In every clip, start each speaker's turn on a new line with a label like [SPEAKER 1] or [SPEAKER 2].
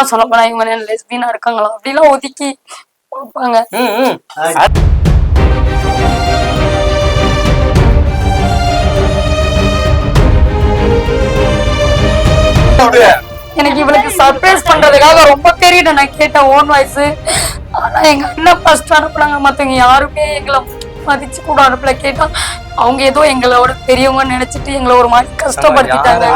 [SPEAKER 1] ஓப்பனா சொல்ல போனா இவங்க லெஸ்பியனா இருக்காங்களா? அப்படிலாம் ஒதுக்கி
[SPEAKER 2] ம்.
[SPEAKER 1] எனக்கு இவளுக்கு சர்ப்ரைஸ் பண்றதுக்காக ரொம்ப பெரிய நான் கேட்டேன் ஓன் வாய்ஸ் ஆனா எங்க அண்ணன் ஃபர்ஸ்ட் அனுப்புனாங்க. மத்தவங்க யாருமே எங்களை மதிச்சு கூட அனுப்பல. கேட்டா அவங்க ஏதோ எங்களோட பெரியவங்க நினைச்சிட்டு எங்களை ஒரு மாதிரி கஷ்டப்படுத்திட்டாங்க.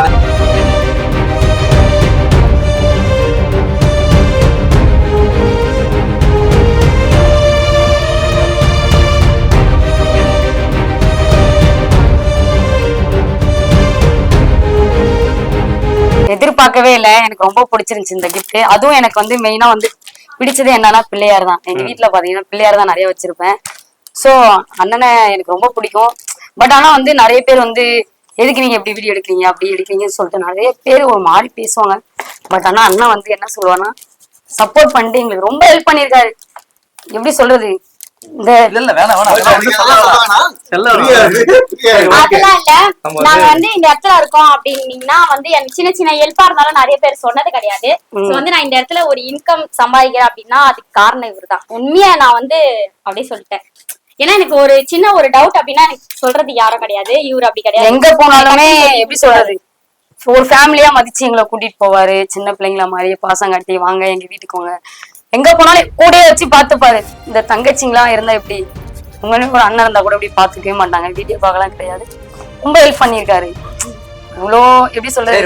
[SPEAKER 3] எதிர்பார்க்கவே இல்ல. எனக்கு ரொம்ப பிடிச்சிருந்துச்சு இந்த கிஃப்ட் அதுவும் எனக்கு வந்து மெயினா வந்து பிடிச்சது என்னன்னா பிள்ளையார் தான். எங்க வீட்ல பாத்தீங்கன்னா பிள்ளையார் தான் நிறைய வச்சிருப்பேன். சோ அண்ணனை எனக்கு ரொம்ப பிடிக்கும். பட் ஆனா வந்து நிறைய பேர் வந்து எதுக்கு நீங்க இப்படி வீடியோ எடுக்கிறீங்க? அப்படி எடுக்கிறீங்கன்னு சொல்லிட்டு நிறைய பேர் ஒரு மாதிரி பேசுவாங்க. பட் ஆனா அண்ணன் வந்து என்ன சொல்லுவான்னா சப்போர்ட் பண்ணிட்டு எங்களுக்கு ரொம்ப ஹெல்ப் பண்ணியிருக்காரு. எப்படி சொல்றது? இந்த
[SPEAKER 2] இல்ல இல்ல வேணாம் வேணாம். அதெல்லாம்
[SPEAKER 4] இல்ல. நாங்க வந்து இந்த இடத்துல இருக்கோம் அப்படின்னீங்கன்னா வந்து எனக்கு சின்ன சின்ன ஹெல்ப்பா இருந்தாலும் நிறைய பேர் சொன்னது கிடையாது. சோ வந்து நான் இந்த இடத்துல ஒரு இன்கம் சம்பாதிக்கிறேன் அப்படின்னா அதுக்கு காரணம் இவர்தான். உண்மையா நான் வந்து அப்படியே சொல்லிட்டேன். ஏன்னா எனக்கு ஒரு சின்ன ஒரு டவுட் அப்படின்னா எனக்கு சொல்றது யாரும் கிடையாது. இவர் அப்படி கிடையாது.
[SPEAKER 3] எங்க போனாலுமே எப்படி சொல்றது? ஒரு ஃபேமிலியா மதிச்சு எங்களை கூட்டிட்டு போவாரு. சின்ன பிள்ளைங்கள மாதிரி பாசம் காட்டி வாங்க எங்க வீட்டுக்கு வாங்க. எங்க போனாலும் கூடயே வச்சு பார்த்துப்பாரு. இந்த தங்கச்சிங்களாம் இருந்தா எப்படி? உங்க ஒரு அண்ணன் இருந்தா கூட இப்படி பாத்துக்கவே மாட்டாங்க. வீடியோ பார்க்கலாம் கிடையாது. ரொம்ப ஹெல்ப் பண்ணியிருக்காரு. இவ்வளோ எப்படி
[SPEAKER 2] சரி
[SPEAKER 3] சொல்றது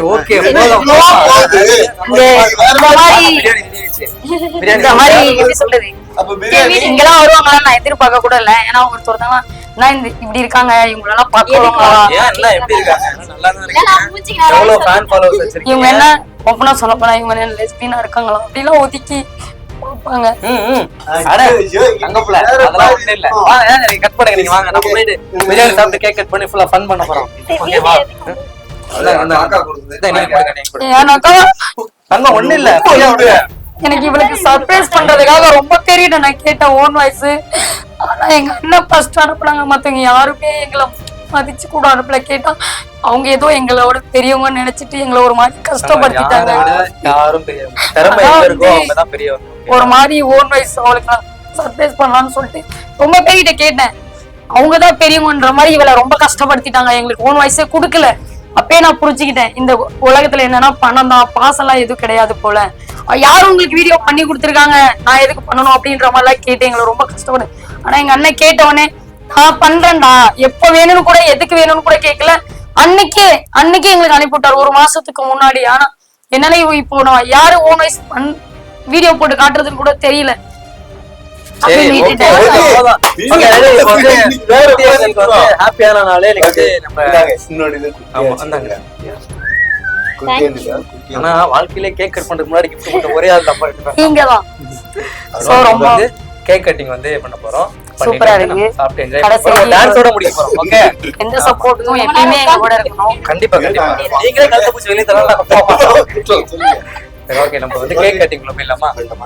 [SPEAKER 3] இந்த மாதிரி எப்படி சொல்றது? இங்கெல்லாம் வருவாங்களா நான் எதிர்பார்க்க கூட இல்ல. ஏன்னா ஒருத்தர் தான் நான் இந்த இப்படி இருக்காங்க இவங்களெல்லாம்
[SPEAKER 2] எல்லாம் ஃபாலோவர்ஸ்
[SPEAKER 1] இவங்க என்ன ஓப்பனா சொல்ல போனா இவங்க என்ன லெஸ்பியனா இருக்காங்களா? அப்படிலாம் ஒதுக்கி
[SPEAKER 2] பண்ணுங்க, நீங்க வாங்க. நம்ம போயிட்டு பிரியாணி சாப்பிட்டு cake cut பண்ணி ஆ fun பண்ண போறோம். ஒண்ணும் இல்ல.
[SPEAKER 1] எனக்கு இவளுக்கு சர்ப்ரைஸ் பண்றதுக்காக ரொம்ப பெரிய நான் கேட்டேன் ஓன் வாய்ஸ் ஆனா எங்க அண்ணன் ஃபர்ஸ்ட் அனுப்புனாங்க மத்தவங்க யாருமே எங்களை மதிச்சு கூட அனுப்பல. கேட்டா அவங்க ஏதோ எங்களோட பெரியவங்க நினைச்சிட்டு எங்களை ஒரு மாதிரி கஷ்டப்படுத்திட்டாங்க.
[SPEAKER 2] யாரும் பெரியவங்க. திறமை இருக்கோ பெரியவங்க.
[SPEAKER 1] ஒரு மாதிரி ஓன் வாய்ஸ் அவளுக்கு நான் சர்ப்ரைஸ் பண்ணலாம்னு சொல்லிட்டு ரொம்ப பேர்கிட்ட கேட்டேன். அவங்க தான் பெரியவங்கன்ற மாதிரி இவளை ரொம்ப கஷ்டப்படுத்திட்டாங்க. எங்களுக்கு ஓன் வாய்ஸே கொடுக்கல. அப்பயே நான் புரிஞ்சுக்கிட்டேன். இந்த உலகத்துல என்னன்னா பணம் தான் பாசம்லாம் எதுவும் கிடையாது போல. யாரும் உங்களுக்கு வீடியோ பண்ணி கொடுத்துருக்காங்க? நான் எதுக்கு பண்ணணும் அப்படின்ற மாதிரிலாம் கேட்டு எங்களை ரொம்ப கஷ்டப்படு. ஆனா எங்க அண்ணன் கேட்டவனே நான் பண்றேன்டா. எப்ப வேணும்னு கூட எதுக்கு வேணும்னு கூட கேட்கல. அன்னைக்கே அன்னைக்கே எங்களுக்கு அனுப்பிவிட்டார். ஒரு மாசத்துக்கு முன்னாடி. ஆனா என்னால இப்போ நான் யாரு ஓன் வாய்ஸ் பண் வீடியோ போட்டு காட்டுறதுன்னு கூட தெரியல.
[SPEAKER 2] ஹாப்பியான நாளே இன்னைக்கு வந்து நம்ம. ஆனா வாழ்க்கையிலே கேக் கட் பண்றதுக்கு முன்னாடி gift கொடுத்த ஒரே ஆள் தப்பா
[SPEAKER 1] ரொம்ப-
[SPEAKER 2] வந்து கேக் கட்டிங் வந்து பண்ண போறோம்.
[SPEAKER 3] சூப்பரா இருக்கு.
[SPEAKER 2] சாப்பிட்டு என்ஜாய்
[SPEAKER 3] கடைசி
[SPEAKER 2] பண்ண போறோம். டான்ஸோட முடிக்க போறோம். ஓகே
[SPEAKER 3] எந்த எங்க கூட இருக்கணும்.
[SPEAKER 2] கண்டிப்பா கண்டிப்பா. நீங்களே கழுத்த பூச்சி வெளியே தரலாம்
[SPEAKER 5] சரி
[SPEAKER 2] ஓகே நம்ம வந்து கேக் கட்டிங் போயிடலாமா?